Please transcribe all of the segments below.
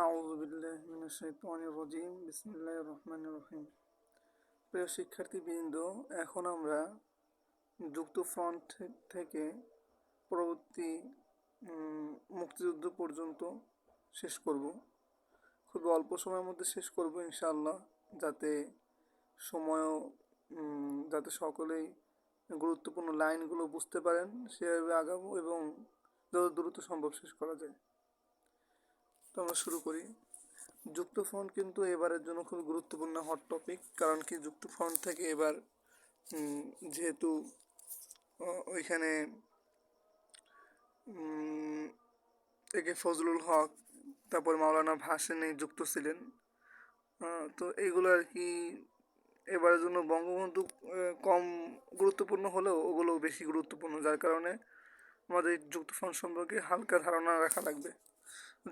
আউযু বিল্লাহি মিনাশ শাইতানির রাজিম বিসমিল্লাহির রহমানির রহিম। প্রিয় শিক্ষার্থীবৃন্দ, এখন আমরা যুক্ত ফ্রন্ট থেকে পরবর্তী মুক্তিযুদ্ধ পর্যন্ত শেষ করব। খুব অল্প সময়ের মধ্যে শেষ করব ইনশাআল্লাহ, যাতে সময়ও যাতে সকলেই গুরুত্বপূর্ণ লাইনগুলো বুঝতে পারেন, সেভাবে আগাবো এবং যত দ্রুত সম্ভব শেষ করা যায়। তো আমরা শুরু করি। যুক্ত ফ্রন্ট কিন্তু এবারের জন্য খুব গুরুত্বপূর্ণ হট টপিক কারণ কি যুক্ত ফ্রন্ট থেকে এবার যেহেতু ওইখানে একে ফজলুল হক, তারপর মাওলানা ভাসানী যুক্ত ছিলেন। তো এইগুলো আর কি এবারের জন্য বঙ্গবন্ধু কম গুরুত্বপূর্ণ হলেও ওগুলো বেশি গুরুত্বপূর্ণ, যার কারণে আমাদের যুক্ত ফ্রন্ট সম্পর্কে হালকা ধারণা রাখা লাগবে।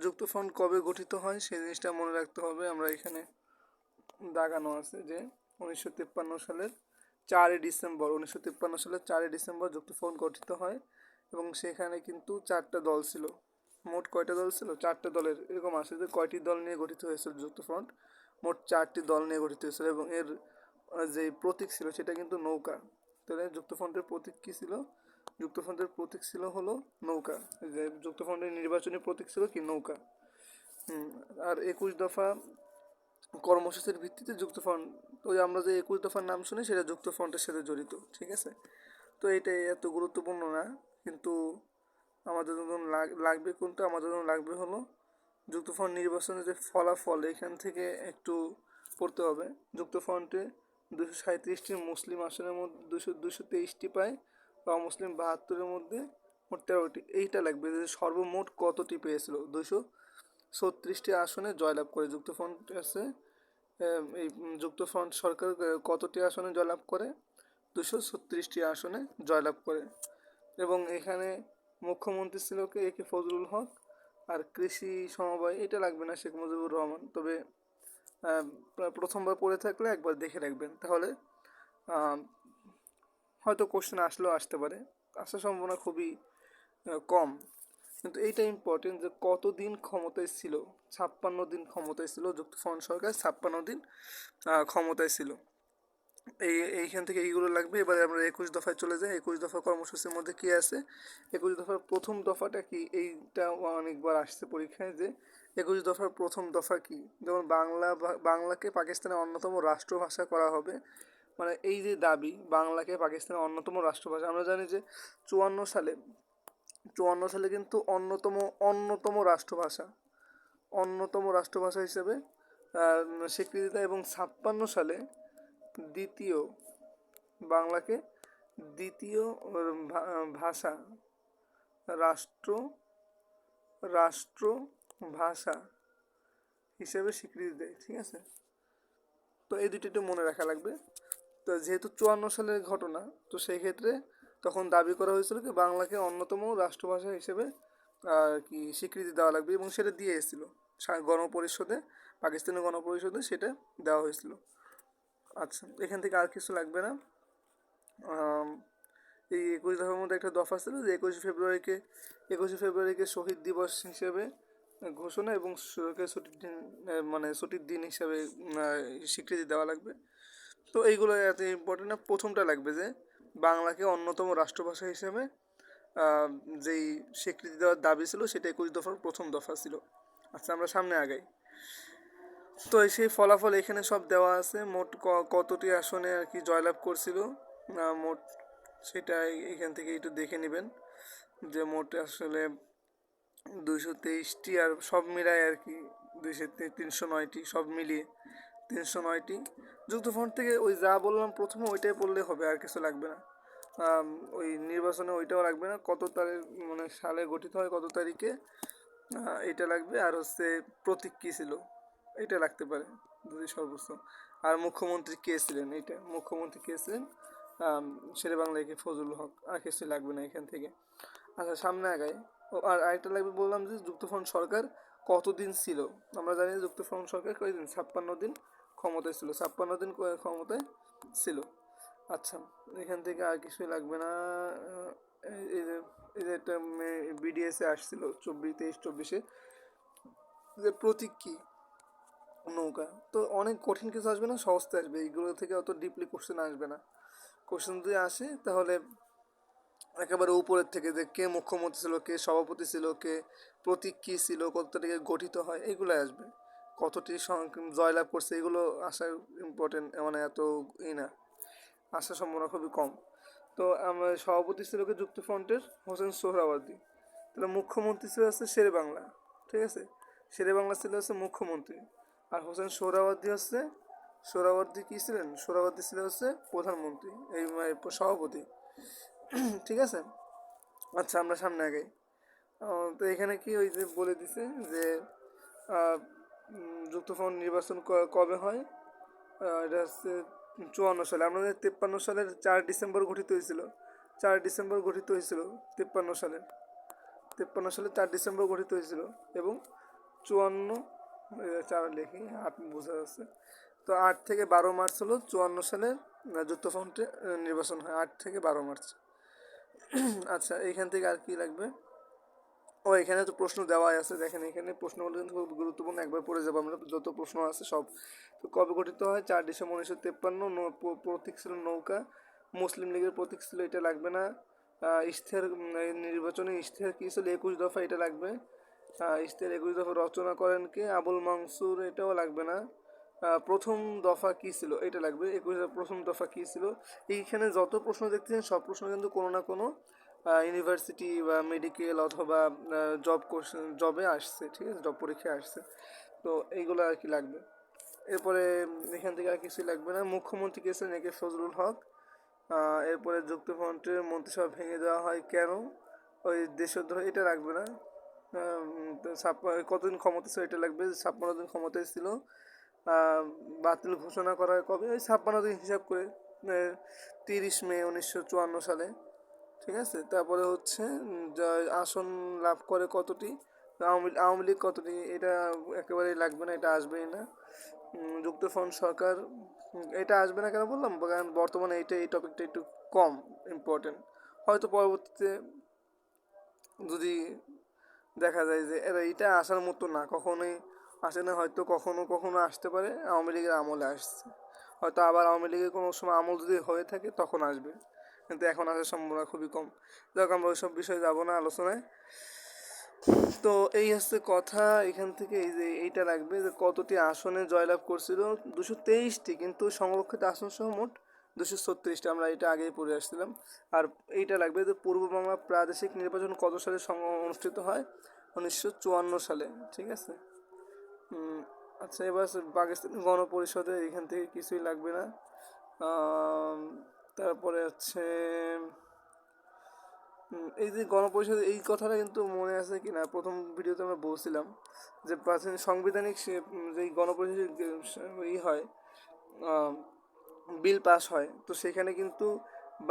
যুক্ত ফ্রন্ট কবে গঠিত হয়, সেই জিনিসটা মনে রাখতে হবে। আমরা এখানে দাগানো আছে যে উনিশশো তিপ্পান্ন সালের চারই ডিসেম্বর, উনিশশো তিপ্পান্ন সালের চারই ডিসেম্বর যুক্ত ফ্রন্ট গঠিত হয় এবং সেখানে কিন্তু চারটা দল ছিল। মোট কয়টা দল ছিল? চারটা দলের। এরকম আছে যে কয়টি দল নিয়ে গঠিত হয়েছিল যুক্ত ফ্রন্ট মোট চারটি দল নিয়ে গঠিত হয়েছিল এবং এর যে প্রতীক ছিল সেটা কিন্তু নৌকা। তাহলে যুক্ত ফ্রন্টের প্রতীক কী ছিল? যুক্তফ্রন্টের প্রতীক ছিল হলো নৌকা। যে যুক্তফ্রন্টের নির্বাচনী প্রতীক ছিল কি? নৌকা। আর একুশ দফা কর্মসূচির ভিত্তিতে যুক্তফ্রন্ট ওই আমরা যে একুশ দফার নাম শুনি, সেটা যুক্তফ্রন্টের সাথে জড়িত, ঠিক আছে? তো এটা এত গুরুত্বপূর্ণ না, কিন্তু আমাদের লাগ- লাগবে কোনটা? আমাদের যখন লাগবে হলো যুক্তফ্রন্ট নির্বাচনের যে ফলাফল, এখান থেকে একটু পড়তে হবে। যুক্তফ্রন্টে দুশো সাঁত্রিশটি মুসলিম আসনের মধ্যে দুশো দুশো তেইশটি পায় বা মুসলিম বাহাত্তরের মধ্যে মোট তেরোটি। এইটা লাগবে যে সর্বমোট কতটি পেয়েছিল? দুশো ছত্রিশটি আসনে জয়লাভ করে যুক্তফ্রন্ট আছে এই যুক্তফ্রন্ট সরকার কতটি আসনে জয়লাভ করে? দুশো ছত্রিশটি আসনে জয়লাভ করে। এবং এখানে মুখ্যমন্ত্রী ছিল কে? এ কে ফজলুল হক আর কৃষি সমবায়, এটা লাগবে না শেখ মুজিবুর রহমান। তবে প্রথমবার পড়ে থাকলে একবার দেখে রাখবেন। তাহলে হয়তো কোশ্চেন আসলেও আসতে পারে। আসার সম্ভাবনা খুবই কম। কিন্তু এইটা ইম্পর্টেন্ট যে কতদিন ক্ষমতায় ছিল, ছাপ্পান্ন দিন ক্ষমতায় ছিল, যুক্তফ্রন্ট সরকার ছাপ্পান্ন দিন ক্ষমতায় ছিল। এই, এইখান থেকে এইগুলো লাগবে। এবারে আমরা একুশ দফায় চলে যাই। একুশ দফা কর্মসূচির মধ্যে কী আছে? একুশ দফার প্রথম দফাটা কি? এইটা অনেকবার আসছে পরীক্ষায় যে একুশ দফার প্রথম দফা কি? যেমন বাংলা বাংলাকে পাকিস্তানের অন্যতম রাষ্ট্রভাষা করা হবে। মানে এই যে দাবি, বাংলাকে পাকিস্তানের অন্যতম রাষ্ট্রভাষা, আমরা জানি যে চুয়ান্ন সালে চুয়ান্ন সালে কিন্তু অন্যতম অন্যতম রাষ্ট্রভাষা অন্যতম রাষ্ট্রভাষা হিসেবে স্বীকৃতি দেয় এবং ছাপ্পান্ন সালে দ্বিতীয়, বাংলাকে দ্বিতীয় ভাষা, রাষ্ট্র রাষ্ট্র ভাষা হিসেবে স্বীকৃতি দেয়, ঠিক আছে? তো এই দুটো একটু মনে রাখা লাগবে। তো যেহেতু চুয়ান্ন সালের ঘটনা, তো সেই ক্ষেত্রে তখন দাবি করা হয়েছিল কি বাংলাকে অন্যতম রাষ্ট্রভাষা হিসেবে আর কি স্বীকৃতি দেওয়া লাগবে এবং সেটা দিয়ে এসেছিল। গণপরিষদে পাকিস্তানের গণপরিষদে সেটা দেওয়া হয়েছিল। আচ্ছা এখান থেকে আর কিছু লাগবে না। এই একুশ দফার মধ্যে একটা দফা ছিল যে একুশে ফেব্রুয়ারিকে একুশে ফেব্রুয়ারিকে শহীদ দিবস হিসেবে ঘোষণা এবং ছুটির দিন মানে ছুটির দিন হিসাবে স্বীকৃতি দেওয়া লাগবে। তো এইগুলো এত ইম্পর্টেন্ট না। প্রথমটা লাগবে যে বাংলাকে অন্যতম রাষ্ট্রভাষা হিসেবে যেই স্বীকৃতি দেওয়ার দাবি ছিল সেটা একুশ দফার প্রথম দফা ছিল। আচ্ছা আমরা সামনে আগাই। তো সেই ফলাফল এখানে সব দেওয়া আছে। মোট কতটি আসনে আর কি জয়লাভ করছিল? আহ, মোট সেটা এখান থেকে একটু দেখে নেবেন যে মোট আসলে দুইশো তেইশটি আর সব মিলায় আর কি দুইশো তিনশো নয়টি সব মিলিয়ে তিনশো নয়টি যুক্ত যুক্তফ্রন্ট থেকে ওই যা বললাম প্রথমে ওইটাই পড়লে হবে, আর কিছু লাগবে না। ওই নির্বাচনে ওইটাও লাগবে না। কত তারিখ মানে সালে গঠিত হয়, কত তারিখে এটা লাগবে। আর হচ্ছে প্রতীক কী ছিল, এটা লাগতে পারে, যদি সর্বোচ্চ। আর মুখ্যমন্ত্রী কে ছিলেন এটা মুখ্যমন্ত্রী কে ছিলেন? শেরে বাংলাকে ফজলুল হক, আর কিছু লাগবে না এখান থেকে। আচ্ছা সামনে আগায় ও, আর আরেকটা লাগবে বললাম যে যুক্তফ্রন্ট সরকার কতদিন ছিল? আমরা জানি যুক্তফ্রন্ট সরকার কয়দিন? ছাপ্পান্ন দিন। ক্ষমতায় ছিল, ছাপ্পান্ন দিন ক্ষমতায় ছিল। আচ্ছা এখান থেকে আর কিছুই লাগবে না। এই যে এই যে একটা বিডিএসে আসছিল চব্বিশ, তেইশ, চব্বিশে। যে প্রতীক কী? নৌকা। তো অনেক কঠিন কিছু আসবে না সহজতে আসবে। এইগুলো থেকে অত ডিপলি কোশ্চেন আসবে না। কোশ্চেন যদি আসে, তাহলে একেবারে উপরের থেকে যে কে মুখ্যমন্ত্রী ছিল, কে সভাপতি ছিল, কে প্রতীক কী ছিল কত থেকে গঠিত হয় এগুলো আসবে। কতটি জয়লাভ করছে, এগুলো আসা ইম্পর্টেন্ট মানে এত ই না। আসার সম্ভাবনা খুবই কম। তো আমার সভাপতি ছিল কি যুক্ত ফ্রন্টের হোসেন সোহরাওয়ার্দী। তাহলে মুখ্যমন্ত্রী ছিল হচ্ছে শেরে বাংলা ঠিক আছে? শেরে বাংলা ছিল হচ্ছে মুখ্যমন্ত্রী। আর হোসেন সোহরাওয়ার্দী হচ্ছে, সোহরাওয়ার্দী কী ছিলেন? সোহরাওয়ার্দী ছিল হচ্ছে প্রধানমন্ত্রী, এই মানে সভাপতি। ঠিক আছে? আচ্ছা আমরা সামনে আগে তো এখানে কি ওই যে বলে দিছে যে যুক্তফ্রন্ট নির্বাচন কবে হয়? এটা হচ্ছে চুয়ান্ন সালে। আমাদের তেপ্পান্ন সালের চার ডিসেম্বর গঠিত হয়েছিল। চার ডিসেম্বর গঠিত হয়েছিল তেপ্পান্ন সালে। তেপ্পান্ন সালে চার ডিসেম্বর গঠিত হয়েছিল এবং চুয়ান্ন চার লিখি আট বোঝা যাচ্ছে। তো আট থেকে বারো মার্চ হলো চুয়ান্ন আহ, যুক্তফ্রন্টে নির্বাচন হয় আট থেকে বারো মার্চ। আচ্ছা এইখান থেকে আর কি লাগবে? ও, এখানে তো প্রশ্ন দেওয়াই আছে। দেখেন, এখানে প্রশ্নগুলো কিন্তু খুব গুরুত্বপূর্ণ। একবার পড়ে যাব আমরা, যত প্রশ্ন আছে সব। তো কবে গঠিত হয়? চার ডিসেম্বর উনিশশো তেপ্পান্ন প্রতীক ছিল নৌকা। মুসলিম লীগের প্রতীক ছিল, এটা লাগবে না। ইশতেহার নির্বাচনী ইশতেহার কী ছিল? একুশ দফা এটা লাগবে। ইশতেহার একুশ দফা রচনা করেন কে? আবুল মাংসুর এটাও লাগবে না। প্রথম দফা কী ছিল? এটা লাগবে। একুশ প্রথম দফা কী ছিল? এইখানে যত প্রশ্ন দেখতেছেন, সব প্রশ্ন কিন্তু কোনো না কোনো ইউনিভার্সিটি বা মেডিকেল অথবা জব কোশ্চেন জবে আসছে, ঠিক আছে? জব পরীক্ষায় আসছে। তো এইগুলো আর কি লাগবে। এরপরে এখান থেকে আর কিছুই লাগবে না। মুখ্যমন্ত্রী কে ছিলেন? একে ফজলুল হক। এরপরে যুক্তফ্রন্টের মন্ত্রিসভা ভেঙে দেওয়া হয় কেন? ওই দেশদ্রোহ, এটা লাগবে না। কতদিন ক্ষমতা ছিল, এটা লাগবে। ছাপ্পান্ন দিন ক্ষমতায় ছিল। বাতিল ঘোষণা করা কবে? ওই ছাপ্পান্ন দিন হিসাব করে। তিরিশ মে উনিশশো চুয়ান্ন সালে। ঠিক আছে? তারপরে হচ্ছে আসন লাভ করে কতটি? আওয়ামী আওয়ামী লীগ কতটি? এটা একেবারেই লাগবে না, এটা আসবেই না। যুক্তফ্রন্ট সরকার এটা আসবে না কেন বললাম? কারণ বর্তমানে এইটা, এই টপিকটা একটু কম ইম্পর্টেন্ট হয়তো পরবর্তীতে যদি দেখা যায় যে, এরা এটা আসার মতো না, কখনোই আসে না, হয়তো কখনো কখনো আসতে পারে, আওয়ামী লীগের আমলে আসছে। হয়তো আবার আওয়ামী লীগের কোনো সময় আমল যদি হয়ে থাকে, তখন আসবে। কিন্তু এখন আসার সম্ভাবনা খুবই কম। যাক, আমরা ওইসব বিষয়ে যাব না আলোচনায়। তো এই হচ্ছে কথা। এখান থেকে এই যে এইটা লাগবে যে কতটি আসনে জয়লাভ করছিল? দুশো তেইশটি, কিন্তু সংরক্ষিত আসন সহ মোট দুশো ছত্রিশটা। আমরা এটা আগেই পড়ে আসছিলাম। আর এইটা লাগবে যে পূর্ব বাংলা প্রাদেশিক নির্বাচন কত সালে অনুষ্ঠিত হয়? উনিশশো চুয়ান্ন সালে, ঠিক আছে? আচ্ছা এবার পাকিস্তানি গণপরিষদে এখান থেকে কিছুই লাগবে না। তারপরে হচ্ছে এই যে গণপরিষদ এই কথাটা কিন্তু মনে আছে কি না প্রথম ভিডিওতে আমরা বলছিলাম যে প্রাচীন সাংবিধানিক যে গণপরিষদ ই হয় বিল পাস হয়, তো সেখানে কিন্তু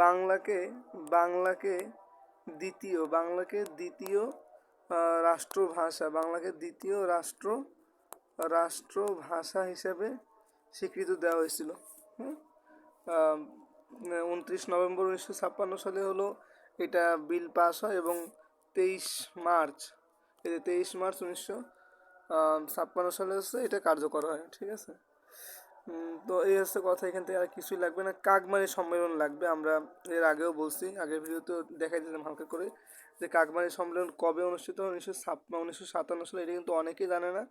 বাংলাকে বাংলাকে দ্বিতীয় বাংলাকে দ্বিতীয় রাষ্ট্রভাষা, বাংলাকে দ্বিতীয় রাষ্ট্র, রাষ্ট্রভাষা হিসেবে স্বীকৃতি দেওয়া হয়েছিল। হুম? উনত্রিশ নভেম্বর উনিশশো ছাপ্পান্ন সালে হলো এটা বিল পাস হয় এবং তেইশ মার্চ, এই যে তেইশ মার্চ উনিশশো ছাপ্পান্ন সালে হচ্ছে এটা কার্যকর হয়, ঠিক আছে? তো এই হচ্ছে কথা, এখান থেকে আর কিছুই লাগবে না। কাকমারি সম্মেলন লাগবে, আমরা এর আগেও বলছি, আগের ভিডিওতে দেখাই দিলাম হালকা করে, যে কাকমারি সম্মেলন কবে অনুষ্ঠিত হয়, উনিশশো ছাপ্পান্ন উনিশশো সাতান্ন সালে, এটা কিন্তু অনেকেই জানে না।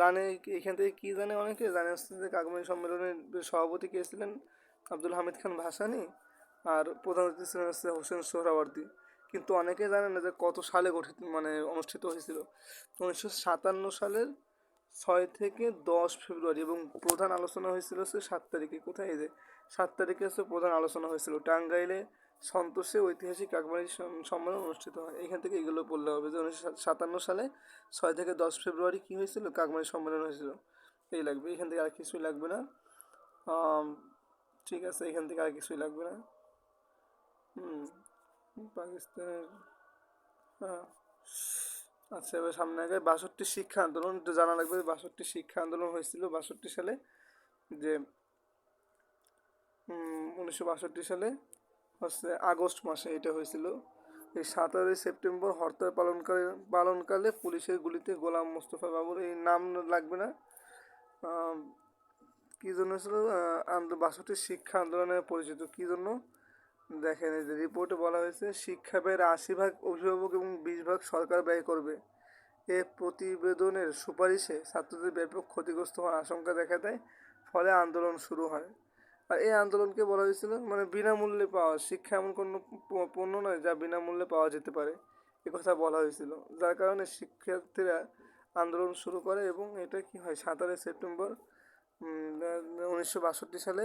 জানে এখান থেকে কী জানে অনেকে? জানে হচ্ছে যে কাকমারি সম্মেলনের সভাপতি কে ছিলেন? আব্দুল হামিদ খান ভাসানি আর প্রধান অতিথি ছিলেন হচ্ছে হোসেন সোহরাওয়ার্দী। কিন্তু অনেকে জানে না যে কত সালে গঠিত মানে অনুষ্ঠিত হয়েছিল। উনিশশো সাতান্ন সালের ছয় থেকে দশ ফেব্রুয়ারি এবং প্রধান আলোচনা হয়েছিল হচ্ছে সাত তারিখে। কোথায় যে? সাত তারিখে হচ্ছে প্রধান আলোচনা হয়েছিল। টাঙ্গাইলে সন্তোষে ঐতিহাসিক কাকমারি সম্মেলন অনুষ্ঠিত হয়। এখান থেকে এগুলো বললে হবে যে উনিশশো সাতান্ন সালে ছয় থেকে দশ ফেব্রুয়ারি কী হয়েছিল? কাকমারি সম্মেলন হয়েছিল। এই লাগবে। এখান থেকে আর কিছুই লাগবে না। ঠিক আছে, এখান থেকে আর কিছুই লাগবে না। হুম, পাকিস্তানের হ্যাঁ। আচ্ছা এবার সামনে আগে বাষট্টি শিক্ষা আন্দোলন, একটু জানা লাগবে, বাষট্টি শিক্ষা আন্দোলন হয়েছিল বাষট্টি সালে, যে উনিশশো বাষট্টি সালে, হচ্ছে আগস্ট মাসে এটা হয়েছিল। এই সাতারোই সেপ্টেম্বর হরতাল পালনকালে পালনকালে পুলিশের গুলিতে গোলাম মোস্তফা বাবুর এই নাম লাগবে না। কী জন্য ছিল বাষট্টি শিক্ষা আন্দোলনে পরিচিত। কী জন্য? দেখেন, এই যে রিপোর্টে বলা হয়েছে, শিক্ষা ব্যয়ের আশি ভাগ অভিভাবক এবং বিশ ভাগ সরকার ব্যয় করবে। এ প্রতিবেদনের সুপারিশে ছাত্রদের ব্যাপক ক্ষতিগ্রস্ত হওয়ার আশঙ্কা দেখা দেয়, ফলে আন্দোলন শুরু হয়। আর এই আন্দোলনকে বলা হয়েছিল মানে বিনামূল্যে পাওয়া। শিক্ষা এমন কোনো পণ্য নয় যা বিনামূল্যে পাওয়া যেতে পারে কথা বলা হয়েছিল। যার কারণে শিক্ষার্থীরা আন্দোলন শুরু করে এবং এটা কি হয় সাতারে সেপ্টেম্বর উনিশশো বাষট্টি সালে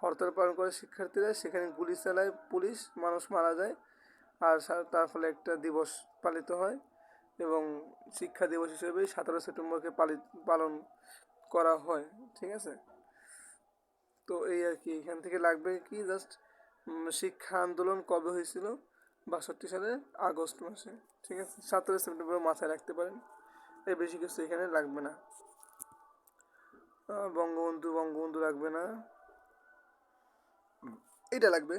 হরতাল পালন করে শিক্ষার্থীরা সেখানে গুলি চালায় পুলিশ, মানুষ মারা যায়। আর তার ফলে একটা দিবস পালিত হয় এবং শিক্ষা দিবস হিসেবে সতেরো সেপ্টেম্বরকে পালিত, পালন করা হয়, ঠিক আছে? তো এই আর কি, এখান থেকে লাগবে কি, জাস্ট শিক্ষা আন্দোলন কবে হয়েছিল? বাষট্টি সালের আগস্ট মাসে, ঠিক আছে? সতেরো সেপ্টেম্বর মাথায় রাখতে পারেন। এর বেশি কিছু এখানে লাগবে না। বঙ্গবন্ধু বঙ্গবন্ধু লাগবে না। এটা লাগবে।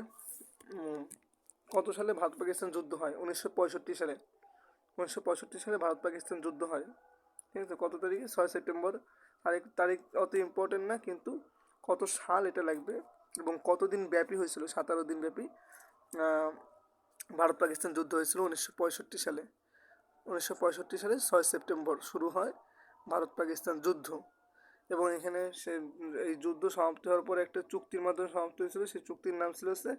কত সালে ভারত পাকিস্তান যুদ্ধ হয়? উনিশশো পঁয়ষট্টি সালে। উনিশশো পঁয়ষট্টি সালে ভারত পাকিস্তান যুদ্ধ হয়। ঠিক আছে, কত তারিখে? ছয় সেপ্টেম্বর। তারিখ তারিখ অত ইম্পর্টেন্ট না, কিন্তু কত সাল এটা লাগবে এবং কতদিন ব্যাপী হয়েছিল? সাতারো দিন ব্যাপী ভারত পাকিস্তান যুদ্ধ হয়েছিল উনিশশো পঁয়ষট্টি সালে। উনিশশো পঁয়ষট্টি সালে ছয় সেপ্টেম্বর শুরু হয় ভারত পাকিস্তান যুদ্ধ। এবং এখানে সে, এই যুদ্ধ সমাপ্তি হওয়ার পরে একটা চুক্তির মাধ্যমে সমাপ্ত হয়েছিল। সেই চুক্তির নাম ছিল হচ্ছে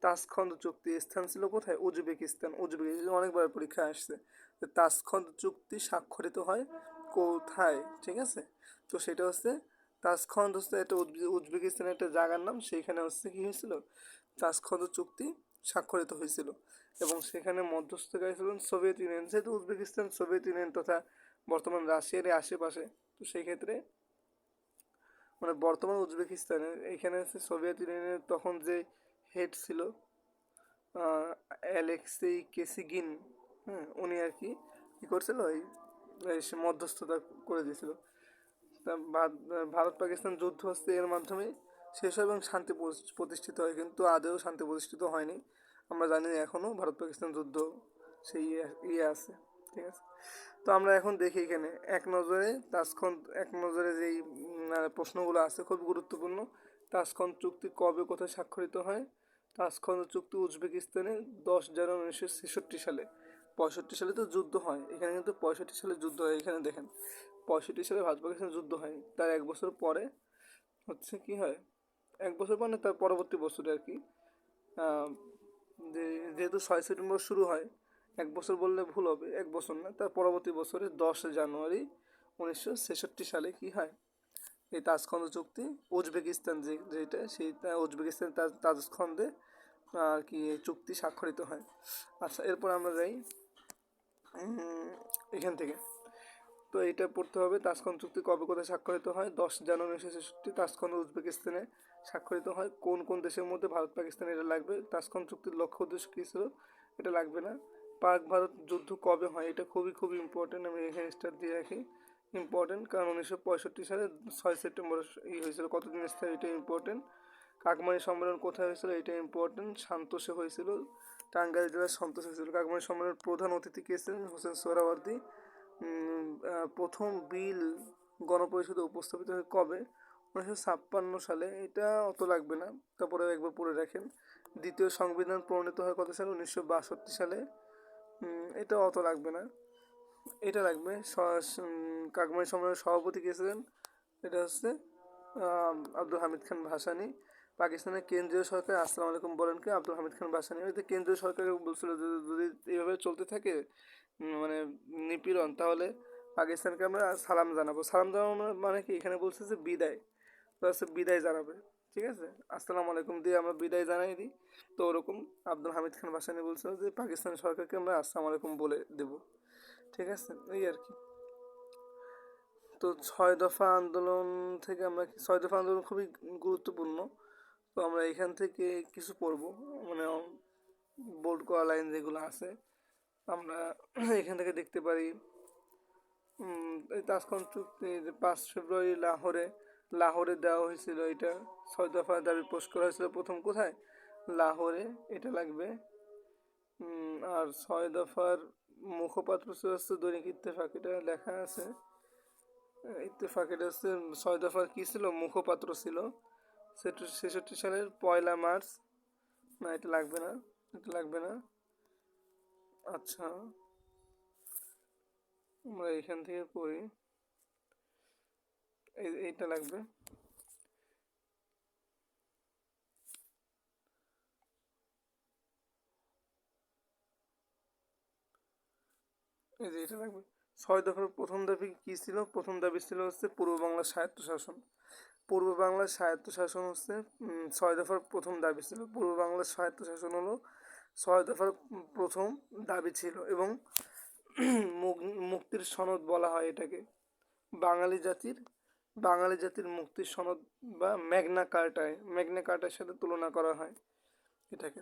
তাসখন্দ চুক্তি। স্থান ছিল কোথায়? উজবেকিস্তান। উজবেকিস্তান অনেকবার পরীক্ষা আসছে। তাসখন্দ চুক্তি স্বাক্ষরিত হয় কোথায়? ঠিক আছে? তো সেটা হচ্ছে তাসখন্দ হচ্ছে একটা উজবে- উজবেকিস্তানের একটা জায়গার নাম। সেইখানে হচ্ছে কী হয়েছিল? তাসখন্দ চুক্তি স্বাক্ষরিত হয়েছিল। এবং সেখানে মধ্যস্থকারী ছিলেন সোভিয়েত ইউনিয়ন। যেহেতু উজবেকিস্তান, সোভিয়েত ইউনিয়ন তথা বর্তমান রাশিয়ার আশেপাশে, তো সেই ক্ষেত্রে মানে বর্তমান উজবেকিস্তানে এখানে হচ্ছে সোভিয়েত ইউনিয়নের তখন যে হেড ছিল অ্যালেক্সেই কেসিগিন হ্যাঁ উনি আর কি কী করছিল? এই সে মধ্যস্থতা করে দিয়েছিল। তা ভার- ভারত পাকিস্তান যুদ্ধ হচ্ছে এর মাধ্যমে শেষ এবং শান্তি প্রতিষ্ঠিত হয়, কিন্তু আদেও শান্তি প্রতিষ্ঠিত হয়নি। আমরা জানি এখনও ভারত পাকিস্তান যুদ্ধ সেই ইয়ে- ইয়ে আছে, ঠিক আছে? তো আমরা এখন দেখি এখানে। এক নজরে তাসখন্দ, এক নজরে যেই উম, আহ, প্রশ্নগুলো আছে খুব গুরুত্বপূর্ণ। তাসখন্দ চুক্তি কবে কোথায় স্বাক্ষরিত হয়? তাসখন্দ চুক্তি উজবেকিস্তানে দশ জানুয়ারি উনিশশো ছেষট্টি সালে। পঁয়ষট্টি সালে তো যুদ্ধ হয় এখানে কিন্তু পঁয়ষট্টি সালে যুদ্ধ হয় এখানে দেখেন। পঁয়ষট্টি সালে ভারত পাকিস্তান যুদ্ধ হয় তার এক বছর পরে হচ্ছে কি হয়? এক বছর পর তার পরবর্তী বছরে আর কি। যেহেতু ছয় সেপ্টেম্বর শুরু হয় এক বছর বললে ভুল হবে এক বছর না তার পরবর্তী বছরে দশ জানুয়ারি উনিশশো ছেষট্টি সালে কি হয়? এই তাজখন্দ চুক্তি, উজবেকিস্তান যে, যেটা, সেই উজবেকিস্তান তাজ, তাজখন্দে, আর কি চুক্তি স্বাক্ষরিত হয়। আচ্ছা এরপর আমরা যাই এখান থেকে। তো এটা পড়তে হবে, তাজখন্দ চুক্তি কবে কোথায় স্বাক্ষরিত হয়? দশ জানুয়ারি উনিশশো ছেষট্টি তাসখন্দ উজবেকিস্তানে স্বাক্ষরিত হয়। কোন কোন দেশের মধ্যে ভারত, পাকিস্তান এটা লাগবে? তাসখন্দ চুক্তির লক্ষ্য উদ্দেশ্য কী ছিল? এটা লাগবে না। পাক ভারত যুদ্ধ কবে হয়? এটা খুবই খুবই ইম্পর্টেন্ট আমি এখানে স্টার দিয়ে রাখি। ইম্পর্টেন্ট কারণ উনিশশো পঁয়ষট্টি সালে ছয় সেপ্টেম্বর ই হয়েছিল। কতদিন স্থায়ী, এটা ইম্পর্টেন্ট কাকমারি সম্মেলন কোথায় হয়েছিল, এটা ইম্পর্টেন্ট সান্তোষে হয়েছিল। টাঙ্গাইল জেলার সন্তোষ হয়েছিল। কাকমারি সম্মেলনের প্রধান অতিথি কে ছিলেন? হোসেন সোহরাওয়ার্দী। প্রথম বিল গণপরিষদে উপস্থাপিত হয় কবে? উনিশশো ছাপ্পান্ন সালে। এটা অত লাগবে না, তারপরে একবার পড়ে রাখেন দ্বিতীয় সংবিধান প্রণীত হয় কত সালে? উনিশশো বাষট্টি সালে। এটা অত লাগবে না। এটা লাগবে। উম, সম্মেলনের সভাপতি কে ছিলেন? এটা হচ্ছে আব্দুল হামিদ খান ভাসানি। পাকিস্তানের কেন্দ্রীয় সরকার আসসালামু আলাইকুম বলেন কি আব্দুল হামিদ খান ভাসানি। হয়তো কেন্দ্রীয় সরকার বলছিল যে যদি এইভাবে চলতে থাকে মানে নিপীড়ন তাহলে পাকিস্তানকে আমরা সালাম জানাব। সালাম জানাব মানে কি? এখানে বলছে যে বিদায়। তো হচ্ছে বিদায় জানাবে। ঠিক আছে? আসসালামু আলাইকুম দিয়ে আমরা বিদায় জানাই দিই। তো ওরকম আব্দুল হামিদ খান ভাসানি বলছিল যে পাকিস্তান সরকারকে আমরা আসসালামু আলাইকুম বলে দেবো। ঠিক আছে? এই আর কি। তো ছয় দফা আন্দোলন থেকে আমরা ছয় দফা আন্দোলন খুবই গুরুত্বপূর্ণ। তো আমরা এখান থেকে কিছু পড়ব মানে বোর্ড করা লাইন যেগুলো আছে, আমরা এখান থেকে দেখতে পারি তাজখন্দ চুক্তি, যে পাঁচ ফেব্রুয়ারি লাহোরে লাহোরে দেওয়া হয়েছিল এটা। ছয় দফা দাবি পোস্ট করা হয়েছিল প্রথম কোথায়? লাহোরে, এটা লাগবে। আর ছয় দফার মুখপাত্র হচ্ছে দৈনিক ইত্তেফাক এটা লেখা আছে। ইত্তেফাক এটা হচ্ছে ছয় দফার কী ছিল? মুখপাত্র ছিল। ছেষট্টি সালের পয়লা মার্চ। না, এটা লাগবে না। এটা লাগবে না। আচ্ছা। আমরা এখান থেকে পড়ি। এই, এইটা লাগবে। এই যে এটা লাগবে ছয় দফার প্রথম দাবি কী ছিল? প্রথম দাবি ছিল হচ্ছে পূর্ব বাংলার স্বায়ত্তশাসন। পূর্ব বাংলার স্বায়ত্তশাসন হচ্ছে ছয় দফার প্রথম দাবি ছিল। পূর্ব বাংলার স্বায়ত্তশাসন হলো ছয় দফার প্রথম দাবি ছিল এবং মুক- মুক্তির সনদ বলা হয় এটাকে। বাঙালি জাতির বাঙালি জাতির মুক্তির সনদ বা ম্যাগনা কার্টায়, ম্যাগনা কার্টার সাথে তুলনা করা হয় এটাকে।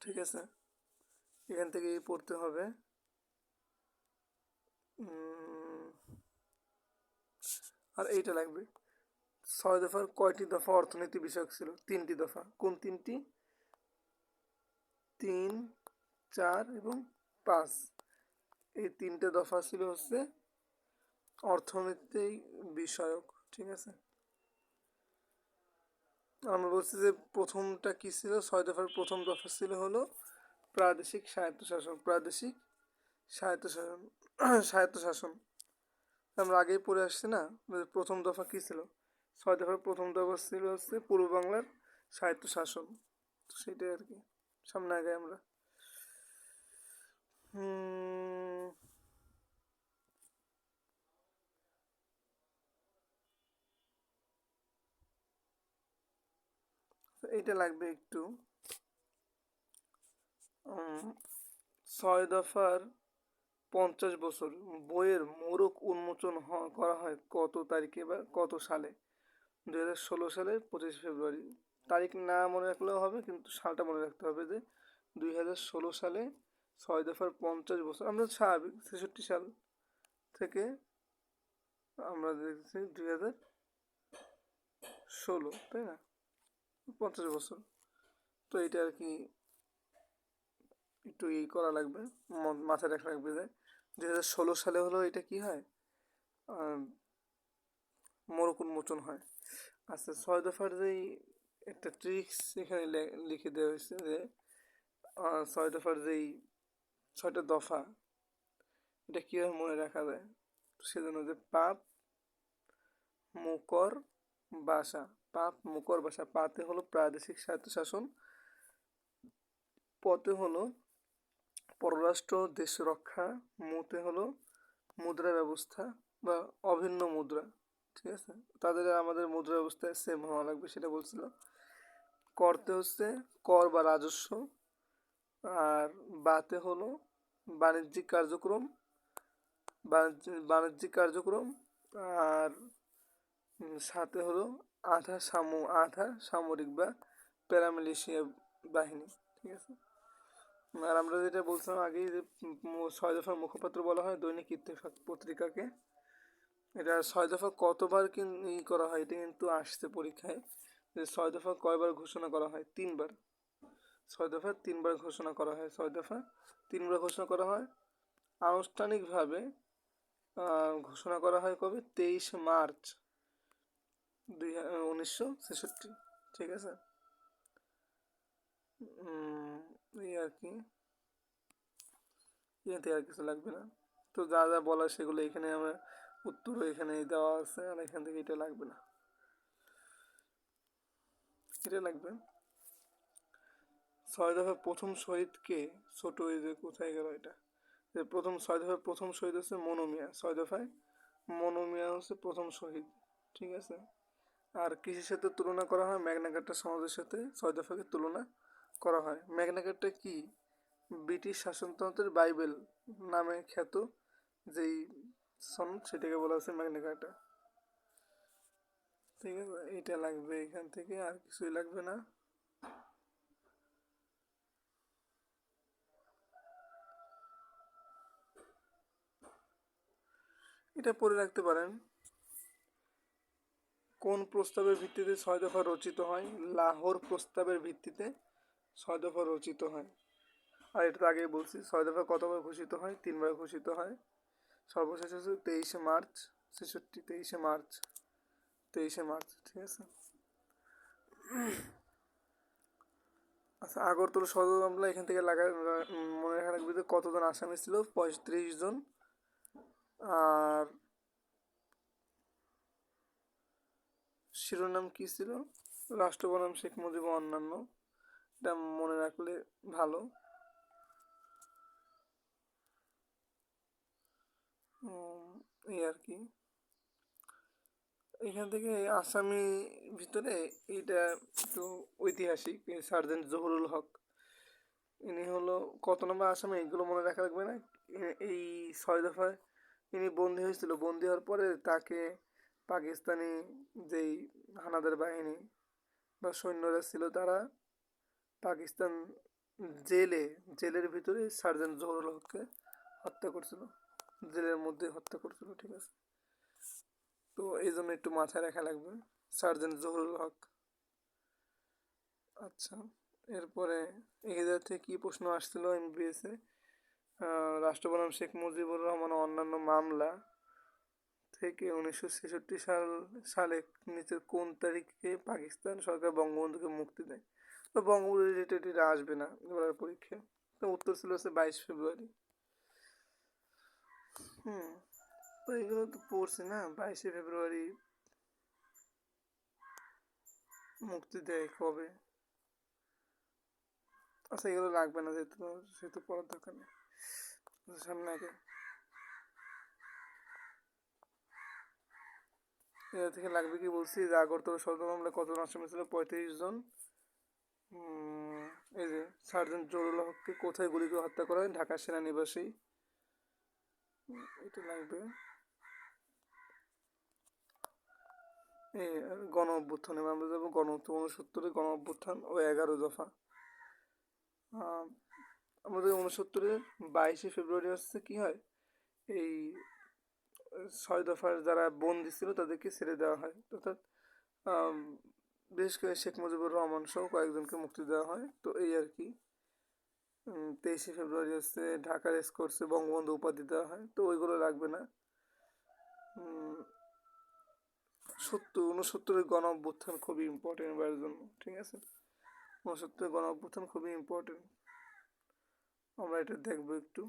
ঠিক আছে? এখান থেকে পড়তে হবে। আর এইটা লাগবে। ছয় দফার কয়টি দফা অর্থনীতি বিষয়ক ছিল? তিনটি দফা। কোন তিনটি? তিন, চার এবং পাঁচ। এই তিনটে দফা ছিল হচ্ছে অর্থনীতি বিষয়ক, ঠিক আছে? আমরা বলছি যে প্রথমটা কি ছিল? ছয় দফার প্রথম দফা ছিল হলো প্রাদেশিক স্বায়ত্তশাসন। প্রাদেশিক স্বায়ত্তশাসন স্বায়ত্তশাসন। আমরা আগেই পড়ে আসছি না? প্রথম দফা কি ছিল? ছয় দফার প্রথম দফা ছিল হচ্ছে পূর্ব বাংলার স্বায়ত্তশাসন। তো সেটাই আর কি, সামনে আগে আমরা। এইটা লাগবে একটু। ছয় দফার পঞ্চাশ বছর বইয়ের মোড়ক উন্মোচন করা হয় কত তারিখে বা কত সালে? দু হাজার ষোলো সালের পঁচিশ ফেব্রুয়ারি। তারিখ না মনে রাখলেও হবে, কিন্তু সালটা মনে রাখতে হবে যে দুই হাজার ষোলো সালে ছয় দফার পঞ্চাশ বছর, আমরা স্বাভাবিক, ছেষট্টি সাল থেকে আমরা দেখছি দুই হাজার ষোলো, তাই না? পঞ্চাশ বছর। তো এটা আর কি একটু ই করা লাগবে মাথায় রাখা লাগবে যে দুই হাজার ষোলো সালে হলো এটা কি হয়? আহ, মোড়ক উন্মোচন হয়। আচ্ছা ছয় দফার যেই একটা ট্রিক্স এখানে লিখে দেওয়া হয়েছে যে ছয় দফার যেই ছয়টা দফা এটা কীভাবে মনে রাখা যায়? সেজন্য যে পাপ মুকর বাসা। পাপ মুকর বাসা। পাতে হলো প্রাদেশিক স্বায়ত্তশাসন পতে হলো পররাষ্ট্র, দেশ রক্ষা মুতে হলো মুদ্রা ব্যবস্থা বা অভিন্ন মুদ্রা, ঠিক আছে? তাদের আমাদের মুদ্রা ব্যবস্থায় সেম হওয়া লাগবে সেটা বলছিল করতে হচ্ছে কর বা রাজস্ব, আর বাতে হলো বাণিজ্যিক কার্যক্রম বাণিজ্যিক কার্যক্রম, আর সাথে হলো আধা সামু, আধা সামরিক বা প্যারামিলিশিয়া বাহিনী, ঠিক আছে? আর আমরা যেটা বলছিলাম আগেই যে ছয় দফার মুখপাত্র বলা হয় দৈনিক ইত্তেফাক পত্রিকাকে। এটা ছয় দফা কতবার ই করা হয়, এটা কিন্তু আসছে পরীক্ষায়। যে ছয় দফা কয়বার ঘোষণা করা হয়? তিনবার। ছয় দফা তিনবার ঘোষণা করা হয়, ছয় দফা তিনবার ঘোষণা করা হয়। আনুষ্ঠানিকভাবে ঘোষণা করা হয় কবে? তেইশ মার্চ দুই উনিশশো ছেষট্টি। ঠিক আছে? এই আর কি। এতে আর কিছু লাগবে না। তো যা যা বলা সেগুলো এখানে আমরা উত্তরও এখানে দেওয়া আছে আর এখান থেকে এটা লাগবে না। এটা লাগবে। ছয় দফা প্রথম শহীদকে ছোট ওই যে কোথায় গেল এটা? যে প্রথম, ছয় দফায় প্রথম শহীদ হচ্ছে মনোমিয়া। ছয় দফায় মনোমিয়া হচ্ছে প্রথম শহীদ, ঠিক আছে? আর কৃষির সাথে তুলনা করা হয় ম্যাগনা কার্টা সমাজের সাথে, ছয় দফাকে তুলনা করা হয়। ম্যাগনা কার্টা কি? ব্রিটিশ শাসনতন্ত্রের বাইবেল নামে খ্যাত, যেই সনদ সেটাকে বলা হচ্ছে ম্যাগনা কার্টা ঠিক আছে, এটা লাগবে এখান থেকে, আর কিছুই লাগবে না। এটা পড়ে রাখতে পারেন। কোন প্রস্তাবের ভিত্তিতে ছয় দফা রচিত হয়? লাহোর প্রস্তাবের ভিত্তিতে ছয় দফা রচিত হয়। আর এটা তো আগেই বলছি, ছয় দফা কতবার ঘোষিত হয়? তিনবার ঘোষিত হয়। সর্বশেষ হচ্ছে তেইশে মার্চ, ছেষট্টি তেইশে মার্চ তেইশে মার্চ, ঠিক আছে? আচ্ছা আগরতলা সদর মামলা এখান থেকে লাগা, মনে রাখা রাখবে যে কতজন আসামি ছিল? পঁয়ত্রিশ জন। আর শিরোনাম কী ছিল? রাষ্ট্র শেখ মুজিব অন্যান্য। এটা মনে রাখলে ভালো। এই আর কি। এখান থেকে আসামি ভিতরে এইটা একটু ঐতিহাসিক সার্জেন্ট জহুরুল হক। ইনি হলো কত নম্বর আসামি, এগুলো মনে রাখা রাখবে না? এই ছয় দফায় ইনি বন্দি হয়েছিল। বন্দি হওয়ার পরে তাকে পাকিস্তানি যেই হানাদার বাহিনী বা সৈন্যরা ছিল তারা পাকিস্তান জেলে, জেলের ভিতরে সার্জেন্ট জহুরুল হককে হত্যা করছিল। জেলের মধ্যে হত্যা করছিল, ঠিক আছে? তো এই জন্য একটু মাথায় রাখা লাগবে। সার্জেন্ট জহুরুল হক। আচ্ছা এরপরে এদের থেকে কী প্রশ্ন আসছিল এমবিএসে রাষ্ট্রপ্রধান শেখ মুজিবুর রহমান অন্যান্য মামলা থেকে উনিশশো ছেষট্টি সাল সালে নিচের কোন তারিখে পাকিস্তান সরকার বঙ্গবন্ধুকে মুক্তি দেয়? তো বঙ্গবন্ধু রিলেটেড এটা আসবে না এবার পরীক্ষায় তো উত্তর ছিল হচ্ছে বাইশ ফেব্রুয়ারি। হুম, তো এগুলো তো পড়ছে না, বাইশে ফেব্রুয়ারি মুক্তি দেয় কবে? আচ্ছা এগুলো লাগবে না যেহেতু, সেহেতু পড়ার দরকার নেই। সামনে আগে। এটা থেকে লাগবে কি বলছি, যে আগরতলা সদর মামলায় কতজন আসামি ছিল? পঁয়ত্রিশ জন। এই যে সার্জেন্ট জরুল হককে কোথায় গুলি করে হত্যা করা হয়? ঢাকা সেনানিবাসী এটা লাগবে। গণ অভ্যুত্থান, এবার আমরা যাব গণ উনসত্তরে গণ অভ্যুত্থান ও এগারো দফা। আমাদের উনসত্তরের বাইশে ফেব্রুয়ারি হচ্ছে কি হয়? এই ছয় দফার যারা বন্দি ছিল তাদেরকে ছেড়ে দেওয়া হয়। অর্থাৎ বিশেষ করে শেখ মুজিবুর রহমান সহ কয়েকজনকে মুক্তি দেওয়া হয়। তো এই আর কি। তেইশে ফেব্রুয়ারি হচ্ছে ঢাকার এসকোর্সে বঙ্গবন্ধু উপাধি দেওয়া হয়। তো ওইগুলো লাগবে না। সত্তর উনসত্তরের গণ অভ্যুত্থান খুবই ইম্পর্টেন্ট এবারের জন্য, ঠিক আছে? উনসত্তরের গণ অভ্যুত্থান খুবই ইম্পর্টেন্ট আমরা এটা দেখব একটু।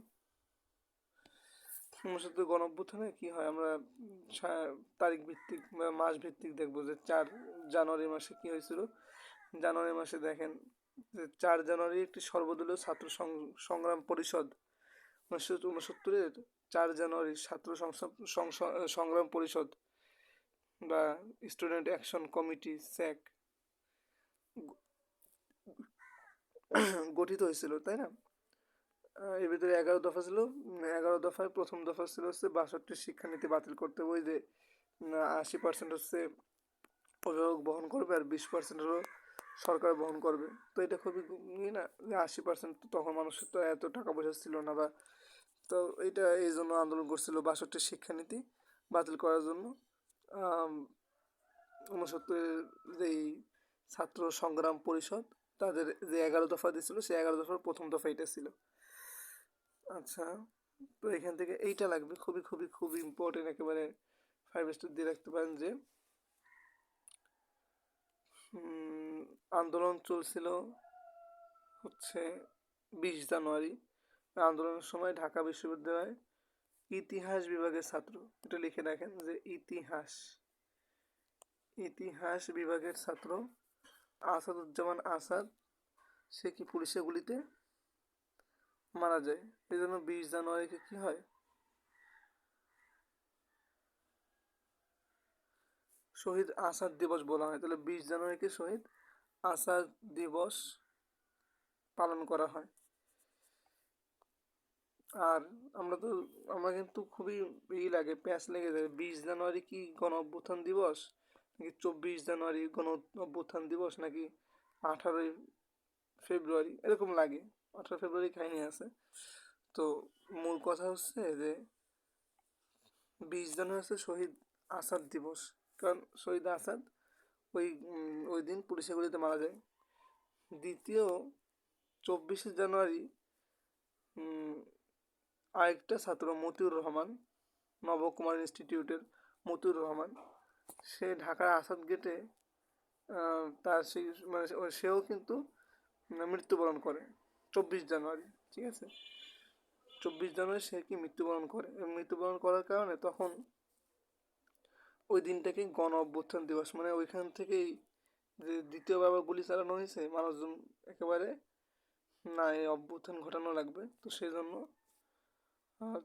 উনসত্তর গণ অভ্যুত্থানে কি হয়? আমরা তারিখ ভিত্তিক বা মাস ভিত্তিক দেখব যে চার জানুয়ারি মাসে কি হয়েছিল। জানুয়ারি মাসে দেখেন যে চার জানুয়ারি একটি সর্বদলীয় ছাত্র সংগ্রাম পরিষদ। উনিশশো উনসত্তরের চার জানুয়ারি ছাত্র সংগ্রাম পরিষদ বা স্টুডেন্ট অ্যাকশন কমিটি, স্যাক, গঠিত হয়েছিল, তাই না? এর ভিতরে এগারো দফা ছিল। এগারো দফায় প্রথম দফা ছিল হচ্ছে বাষট্টি শিক্ষানীতি বাতিল করতে হবে। ওই যে আশি পার্সেন্ট হচ্ছে অভিভাবক বহন করবে আর বিশ পার্সেন্ট হলো সরকার বহন করবে। তো এটা খুবই না, যে আশি পার্সেন্ট তখন মানুষের তো এত টাকা পয়সা ছিল না বা, তো এটা এই জন্য আন্দোলন করছিল বাষট্টি শিক্ষানীতি বাতিল করার জন্য। ঊনসত্তরের যেই ছাত্র সংগ্রাম পরিষদ, তাদের যে এগারো দফা দিয়েছিল সেই এগারো দফার প্রথম দফা এটা ছিল। আচ্ছা তো এখান থেকে এইটা লাগবে। খুবই খুবই খুবই ইম্পর্টেন্ট একেবারে ফাইভ স্টার দিয়ে রাখতে পারেন যে আন্দোলন চলছিল হচ্ছে বিশ জানুয়ারি। আন্দোলনের সময় ঢাকা বিশ্ববিদ্যালয় ইতিহাস বিভাগের ছাত্র। এটা লিখে রাখেন যে ইতিহাস। ইতিহাস বিভাগের ছাত্র আসাদুজ্জামান আসাদ, সে কি পুলিশের গুলিতে মারা যায়। এই জন্য বিশ জানুয়ারিকে কি হয়? শহীদ আসাদ দিবস বলা হয়। তাহলে বিশ জানুয়ারিকে শহীদ আসাদ দিবস পালন করা হয়। আর আমরা তো, আমরা কিন্তু খুবই ই লাগে, প্যাঁচ লেগে যায়। বিশ জানুয়ারি কি গণ অভ্যুত্থান দিবস? নাকি চব্বিশ জানুয়ারি গণ অভ্যুত্থান দিবস? নাকি আঠারোই ফেব্রুয়ারি? এরকম লাগে। আঠারো ফেব্রুয়ারি কাহিনী আছে। তো মূল কথা হচ্ছে যে, বিশ জানুয়ারি হচ্ছে শহীদ আসাদ দিবস। কারণ শহীদ আসাদ ওই ওই দিন পুলিশের গুলিতে মারা যায়। দ্বিতীয় চব্বিশে জানুয়ারি আরেকটা ছাত্র মতিউর রহমান, নবকুমার ইনস্টিটিউটের মতিউর রহমান, সে ঢাকার আসাদ গেটে তার সেই মানে সেও কিন্তু মৃত্যুবরণ করে। চব্বিশ জানুয়ারি, ঠিক আছে? চব্বিশ জানুয়ারি সে কি মৃত্যুবরণ করে? মৃত্যুবরণ করার কারণে তখন ওই দিনটাকে গণ অভ্যুত্থান দিবস মানে ওইখান থেকেই যে দ্বিতীয়বার গুলি চালানো হয়েছে, মানুষজন একেবারে না, এই অভ্যুত্থান ঘটানো লাগবে। তো সেই জন্য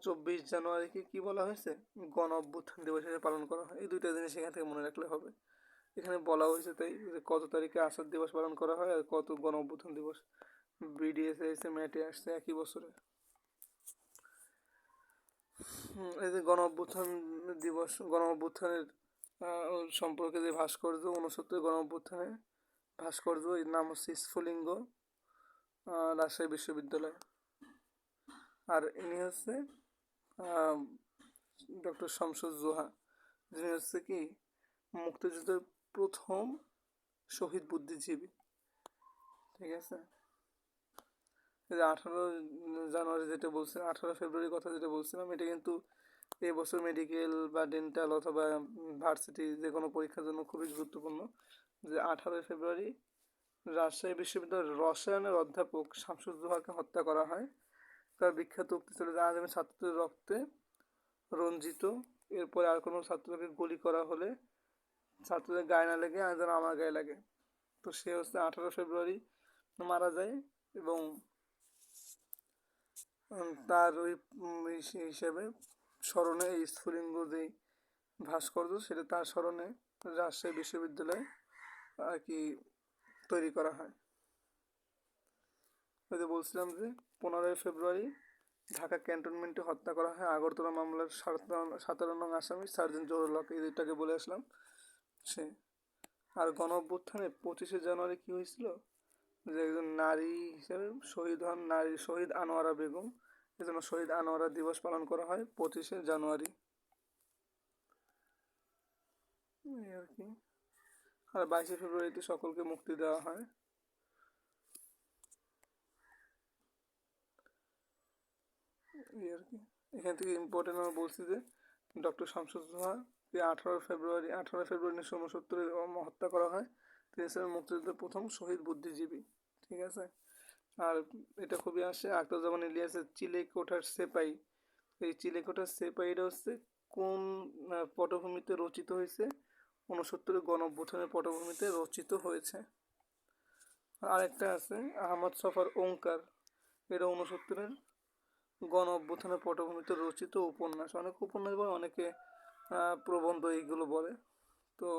চব্বিশ জানুয়ারিকে কি বলা হয়েছে? গণ অভ্যুত্থান দিবস হিসেবে পালন করা হয়। এই দুইটা জিনিস এখান থেকে মনে রাখলে হবে। এখানে বলা হয়েছে তাই যে কত তারিখে আসাদ দিবস পালন করা হয় আর কত গণ অভ্যুত্থান দিবস। বিডিএস এসে মেটে আসছে একই বছরে। এই যে গণ অভ্যুত্থান দিবস, গণ অভ্যুত্থানের সম্পর্কে যে ভাস্কর্য উনসত্তর গণ অভ্যুত্থানে ভাস্কর্য, এর নাম হচ্ছে স্ফুলিঙ্গ রাজশাহী বিশ্ববিদ্যালয়। আর ইনি হচ্ছে ডক্টর শামসুজ জোহা, যিনি হচ্ছে কি, মুক্তিযুদ্ধের প্রথম শহীদ বুদ্ধিজীবী। ঠিক আছে? আঠারো জানুয়ারি যেটা বলছিলাম, আঠারো ফেব্রুয়ারির কথা যেটা বলছিলাম, এটা কিন্তু এই বছর মেডিকেল বা ডেন্টাল অথবা ভার্সিটি যে কোনো পরীক্ষার জন্য খুবই গুরুত্বপূর্ণ। যে আঠারোই ফেব্রুয়ারি রাজশাহী বিশ্ববিদ্যালয়ের রসায়নের অধ্যাপক শামসুজ্জোহাকে হত্যা করা হয়। তার বিখ্যাত উক্তি যে, আজ আমি ছাত্রদের রক্তে রঞ্জিত। এরপরে আর কোনো ছাত্রকে গুলি করা হলে ছাত্রদের গায়ে না লেগে আজ যেন আমার গায়ে লাগে। তো সে হচ্ছে আঠারো ফেব্রুয়ারি মারা যায় এবং তার ওই হিসেবে স্মরণে এই স্ফুলিঙ্গ যে ভাস্কর্য, সেটা তার স্মরণে রাজশাহী বিশ্ববিদ্যালয়ে আর কি তৈরি করা হয়। যে বলছিলাম যে পনেরোই ফেব্রুয়ারি ঢাকা ক্যান্টনমেন্টে হত্যা করা হয় আগরতলা মামলার সাতান্ন নং আসামি সার্জেন্ট জহুরুল হক। এই দুইটাকে বলে আসলাম সে। আর গণ অভ্যুত্থানে পঁচিশে জানুয়ারি কি হয়েছিল? একজন নারী হিসেবে শহীদ হন, নারী শহীদ আনোয়ারা বেগম। এজন্য শহীদ আনোয়ারা দিবস পালন করা হয় পঁচিশে জানুয়ারি। এই আর কি। আর বাইশে ফেব্রুয়ারিতে সকলকে মুক্তি দেওয়া হয়। এই আর কি। এখান থেকে ইম্পর্টেন্ট আমি বলছি যে, ডক্টর শামসুজ্জোহা যে আঠারো ফেব্রুয়ারি আঠারো ফেব্রুয়ারি উনিশশো উনসত্তরে হত্যা করা হয়। তিনি ছিলেন মুক্তিযুদ্ধের প্রথম শহীদ বুদ্ধিজীবী, ঠিক আছে? আর এটা খুবই আসে আখতারুজ্জামান ইলিয়াসের চিলেকোঠার সেপাই। এই চিলেকোঠার সেপাইটা হচ্ছে কোন পটভূমিতে রচিত হয়েছে? উনসত্তরের গণ পটভূমিতে রচিত হয়েছে। আরেকটা আছে আহমদ সফর ওঙ্কার। এটা উনসত্তরের গণ পটভূমিতে রচিত উপন্যাস। অনেক উপন্যাস বলে অনেকে প্রবন্ধ এইগুলো বলে। তো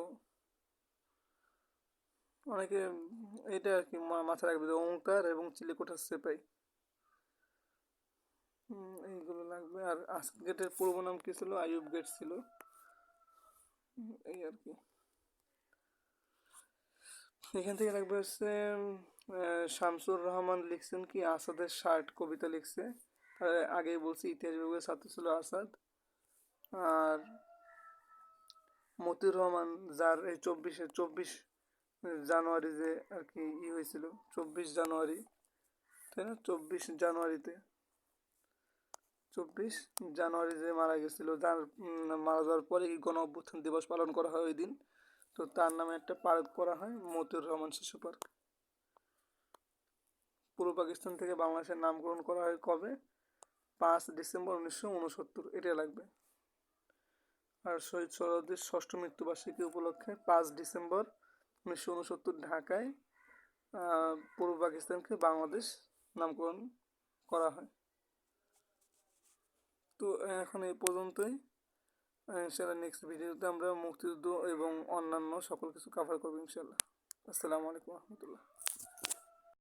অনেকে এটা আর কি মাথায় রাখবে যে ওঙ্কার এবং চিলেকোঠার সেপাই। এইগুলো লাগবে। আর আসাদ গেটের পূর্ব নাম কি ছিল? আয়ুব গেট ছিল। এই আর কি। এখান থেকে লাগবে হচ্ছে শামসুর রহমান লিখছেন কি? আসাদের শার্ট কবিতা লিখছে। আগেই বলছি, ইতিহাস বিভাগের ছাত্র ছিল আসাদ। আর মতিউর রহমান, যার এই চব্বিশে, চব্বিশ জানুয়ারি যে আর কি ই হয়েছিল, চব্বিশ জানুয়ারি, তাই না? চব্বিশ জানুয়ারিতে। চব্বিশ জানুয়ারি যে মারা গেছিল যার মারা যাওয়ার পরে গণ অভ্যুত্থান দিবস পালন করা হয় ওই দিন? তো তার নামে একটা পার্ক করা হয়, মতিউর রহমান শিশু পার্ক। পূর্ব পাকিস্তান থেকে বাংলাদেশের নামকরণ করা হয় কবে? পাঁচ ডিসেম্বর উনিশশো উনসত্তর এটা লাগবে। আর শহীদ সোহরাওয়ার্দীর ষষ্ঠ মৃত্যুবার্ষিকী উপলক্ষে পাঁচ ডিসেম্বর উনিশশো উনসত্তর ঢাকায় পূর্ব পাকিস্তানকে বাংলাদেশ নামকরণ করা হয়। তো এখন এই পর্যন্তই। ইনশাল্লাহ নেক্সট ভিডিওতে আমরা মুক্তিযুদ্ধ এবং অন্যান্য সকল কিছু কাভার করব ইনশাল্লাহ আসসালামু আলাইকুম রহমতুল্লাহ।